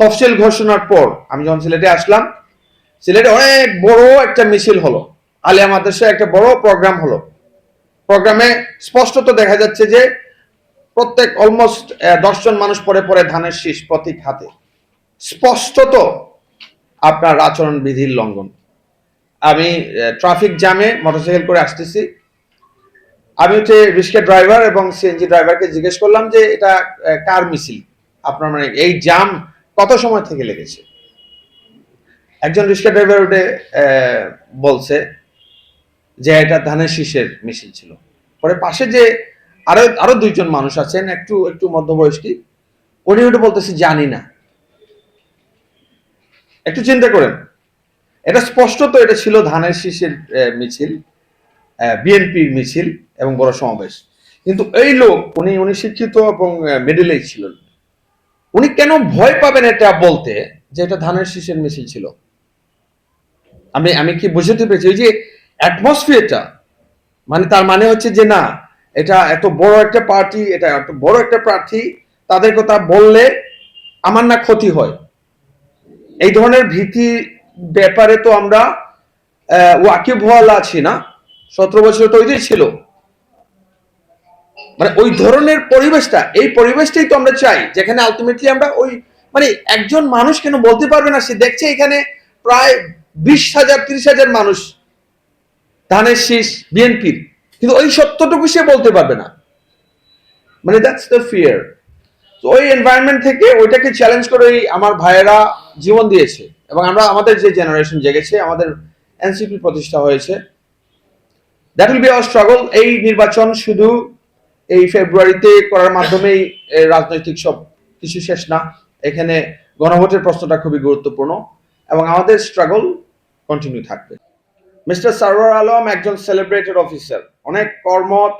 তফসিল ঘোষণার পর আমি যখন সিলেটে আসলাম, সিলেটে অনেক বড় একটা মিছিল হলো। আলিয়া মাদ্রাসায় একটা বড় প্রোগ্রাম হলো। প্রোগ্রামে স্পষ্টত দেখা যাচ্ছে যে প্রত্যেক অলমোস্ট দশজন মানুষ পরে পরে ধানের শীষ প্রতীক হাতে। স্পষ্টত আপনার আচরণ বিধির লঙ্ঘন। আমি ট্রাফিক জ্যামে মোটরসাইকেল করে আসতেছি। আমি হচ্ছে রিক্সা ড্রাইভার এবং সিএনজি ড্রাইভারকে জিজ্ঞেস করলাম যে এটা কার মিছিল? আপনার মানে এই জাম কত সময় থেকে লেগেছে? একজন রিক্সা ড্রাইভার উঠে বলছে যে এটা ধানের শীষের মিছিল ছিল। পরে পাশে যে আরও আরও দুইজন মানুষ আছেন, একটু একটু মধ্যবয়স্ক, উনি উঠে বলতেছে, জানি না। একটু চিন্তা করেন। এটা স্পষ্টত এটা ছিল ধানের শীষের মিছিল বিএনপির মিছিল এবং বড় সমাবেশ। কিন্তু এই লোক, উনি উনি শিক্ষিত এবং মিডিল এজ ছিলেন উনি কেন ভয় পাবেন এটা বলতে যে এটা ধানের শীষের মিছিল ছিল? আমি আমি কি বুঝতে পেরেছি? ওই যে অ্যাটমসফিয়ারটা মানে তার মানে হচ্ছে যে না এটা এত বড় একটা পার্টি এটা এত বড় একটা প্রার্থী তাদের কথা বললে আমার না ক্ষতি হয়। এই ধরনের ভীতি ব্যাপারে তো আমরা আহ, ওয়াকিব হওয়াল আছি না। সতেরো বছর তৈরি ছিল। মানে ওই ধরনের পরিবেশটা, এই পরিবেশটাই তো আমরা চাই, যেখানে আলটিমেটলি আমরা ওই মানে একজন মানুষ কেন বলতে পারবে না? সে দেখছে এখানে প্রায় বিশ হাজার, ত্রিশ হাজার মানুষ, ধানের শীষ, বিএনপির। কিন্তু ওই সত্যটুকু সে বলতে পারবে না। মানে দ্যাটস দ্য ফিয়ার তো ওই এনভায়রনমেন্ট থেকে ওইটাকে চ্যালেঞ্জ করেই আমার ভাইয়েরা জীবন দিয়েছে। এবং আমরা আমাদের যে জেনারেশন জেগেছে, আমাদের এনসিপি প্রতিষ্ঠা হয়েছে। That will be our struggle এই নির্বাচন শুধু এই ফেব্রুয়ারিতে করার মাধ্যমেই রাজনৈতিক সব কিছু শেষ না। এখানে গণভোটের প্রশ্নটা খুবই গুরুত্বপূর্ণ এবং আমাদের স্ট্রাগল কন্টিনিউ থাকবে। মিস্টার সারওয়ার আলম একজন সেলিব্রেটেড অফিসার অনেক কর্মঠ,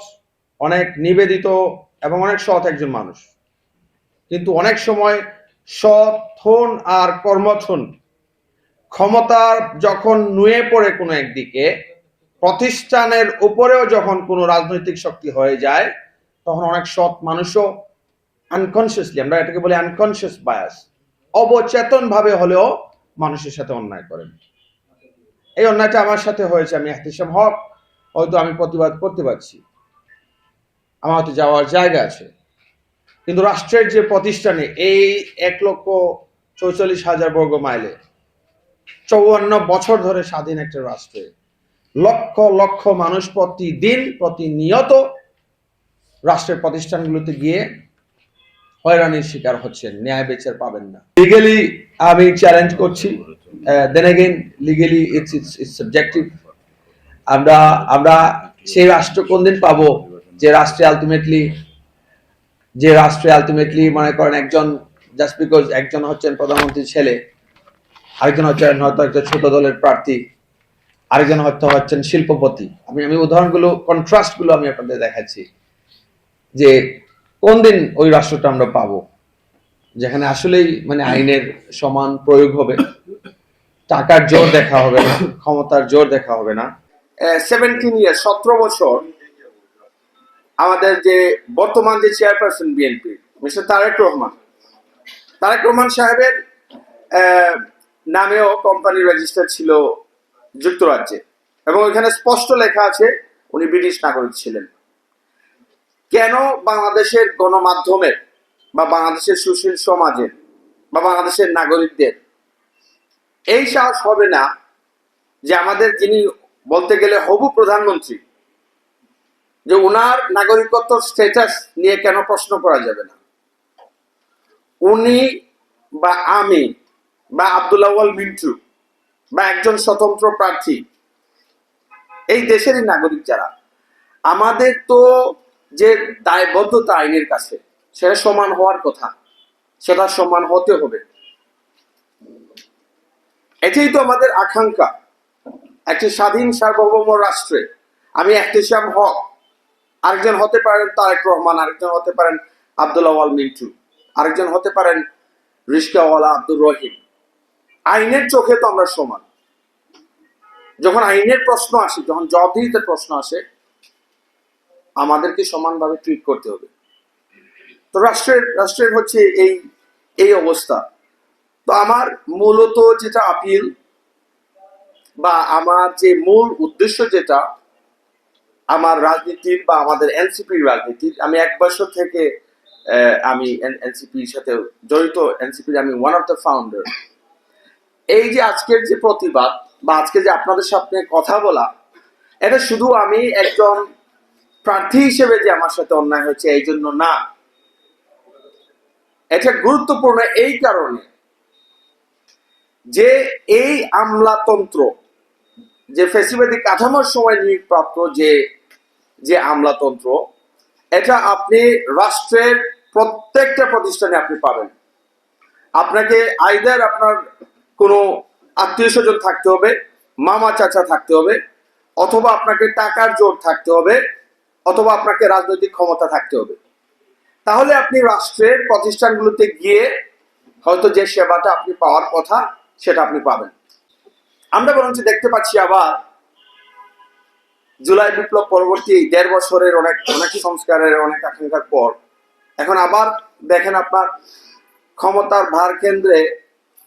অনেক নিবেদিত এবং অনেক সৎ একজন মানুষ। কিন্তু অনেক সময় সথন আর কর্মঠন ক্ষমতার যখন নুয়ে পড়ে কোনো একদিকে, প্রতিষ্ঠানের উপরেও যখন কোনো রাজনৈতিক শক্তি হয়ে যায় তখন অনেক সৎ মানুষও আনকনসিয়াসলি আমরা এটাকে বলি আনকনসিয়াস বায়াস অবচেতন ভাবে হলেও মানুষের সাথে অন্যায় করেন। এই অন্যায়টা আমার সাথে হয়েছে, আমি এহতিসাম হক, হয়তো আমি প্রতিবাদ করতে পারছি। আমার হয়তো যাওয়ার জায়গা আছে। কিন্তু রাষ্ট্রের যে প্রতিষ্ঠানে এই এক লক্ষ চৌচল্লিশ হাজার বর্গ মাইলে চৌয়ান্ন বছর ধরে স্বাধীন একটা রাষ্ট্রে লক্ষ লক্ষ মানুষ প্রতিদিন, প্রতিনিয়ত রাষ্ট্রের প্রতিষ্ঠানগুলোতে গিয়ে হয়রানির শিকার হচ্ছেন, ন্যায় বিচার পাবেন না। লিগেলি আমি চ্যালেঞ্জ করছি then again legally it's it's subjective আমরা আমরা সেই রাষ্ট্র কোন দিন পাবো যে রাষ্ট্রে আলটিমেটলি যে রাষ্ট্রে আলটিমেটলি মনে করেন একজন জাস্ট বিকজ একজন হচ্ছেন প্রধানমন্ত্রীর ছেলে, আরেকজন হচ্ছেন হয়তো একটা ছোট দলের প্রার্থী, আরেকজন হয়তো হচ্ছেন শিল্পপতি। আমি আমি উদাহরণগুলো কন্ট্রাস্টগুলো আমি আপনাদের দেখাচ্ছি। যে কোন দিন ওই রাষ্ট্রটা আমরা পাবো? যেখানে আসলেই মানে আইনের সমান প্রয়োগ হবে। টাকার জোর দেখা হবে না, ক্ষমতার জোর দেখা হবে না। সেভেন্টিন ইয়ার সতেরো বছর আমাদের যে বর্তমান যে chairperson BNP mister Tarique Rahman. Tarique Rahman সাহেবের নামেও কোম্পানি রেজিস্টার ছিল যুক্তরাজ্যে। এবং ওইখানে স্পষ্ট লেখা আছে, উনি ব্রিটিশ নাগরিক ছিলেন। কেন বাংলাদেশের গণমাধ্যমের বা বাংলাদেশের সুশীল সমাজের বা বাংলাদেশের নাগরিকদের এই সাহস হবে না যে আমাদের যিনি বলতে গেলে হবু প্রধানমন্ত্রী, যে ওনার নাগরিকত্ব স্ট্যাটাস নিয়ে কেন প্রশ্ন করা যাবে না? উনি বা আমি বা আব্দুল্লাহ মিন্টু বা একজন স্বতন্ত্র প্রার্থী, এই দেশেরই নাগরিক যারা, আমাদের তো যে দায়বদ্ধতা আইনের কাছে, সেটা সমান হওয়ার কথা। সেটা সমান হতে হবে। এটাই তো আমাদের আকাঙ্ক্ষা। একটি স্বাধীন সার্বভৌম রাষ্ট্রে আমি এহতেশাম হক। আরেকজন হতে পারেন তারেক রহমান, আরেকজন হতে পারেন আব্দুল্লাহ আল মিন্টু, আরেকজন হতে পারেন রিস্কাওয়ালা আব্দুর রহিম। আইনের চোখে তো আমরা সমান। যখন আইনের প্রশ্ন আসে, যখন জবাবদিহিতার প্রশ্ন আসে আমাদেরকে সমানভাবে ট্রিট করতে হবে। তো রাষ্ট্রের রাষ্ট্রের হচ্ছে এই এই অবস্থা। তো আমার মূলত যেটা আপিল বা আমার যে মূল উদ্দেশ্য যেটা, আমার রাজনীতির বা আমাদের এনসিপির রাজনীতির, আমি এক বছর থেকে আমি এনসিপির সাথে জড়িত এনসিপির আমি ওয়ান অফ দ্য ফাউন্ডার এই যে আজকের যে প্রতিবাদ বা আজকে যে আপনাদের সামনে কথা বলা, এটা শুধু আমি একজন প্রার্থী হিসেবে যে আমার সাথে অন্যায় হয়েছে, এই জন্য না। এটা গুরুত্বপূর্ণ এই কারণে যে এই আমলাতন্ত্র, যে ফেসিবাদী কাঠামোর সময় নিয়োগপ্রাপ্ত যে যে আমলাতন্ত্র, এটা আপনি রাষ্ট্রের প্রত্যেকটা প্রতিষ্ঠানে আপনি পাবেন। আপনাকে আইদার আপনার কোনো আত্মীয় স্বজন থাকতে হবে, মামা চাচা থাকতে হবে, অথবা আপনাকে টাকার জোর থাকতে হবে অথবা আপনাকে রাজনৈতিক ক্ষমতা থাকতে হবে। তাহলে আপনি রাষ্ট্রের প্রতিষ্ঠানগুলোতে গিয়ে হয়তো যে সেবাটা আপনি পাওয়ার কথা সেটা আপনি পাবেন। আমরা বরঞ্চ দেখতে পাচ্ছি আবার জুলাই বিপ্লব পরবর্তী দেড় বছরের অনেক অনেক সংস্কারের অনেক আকাঙ্ক্ষার পর এখন আবার দেখেন আপনার ক্ষমতার ভার কেন্দ্রে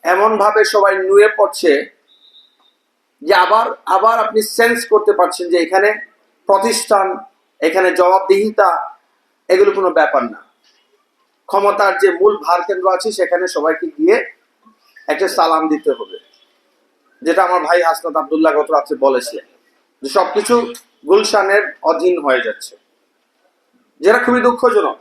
এমন ভাবে সবাই নুয়ে পড়ছে যে আবার আবার আপনি সেন্স করতে পারছেন যে এখানে প্রতিষ্ঠান এখানে জবাবদিহিতা, এগুলো কোনো ব্যাপার না। ক্ষমতার যে মূল ভার কেন্দ্র আছে, সেখানে সবাইকে গিয়ে একটা সালাম দিতে হবে। যেটা আমার ভাই হাসনাত আবদুল্লাহ গত রাত্রে বলেছে যে সবকিছু গুলশানের অধীন হয়ে যাচ্ছে। যেটা খুবই দুঃখজনক।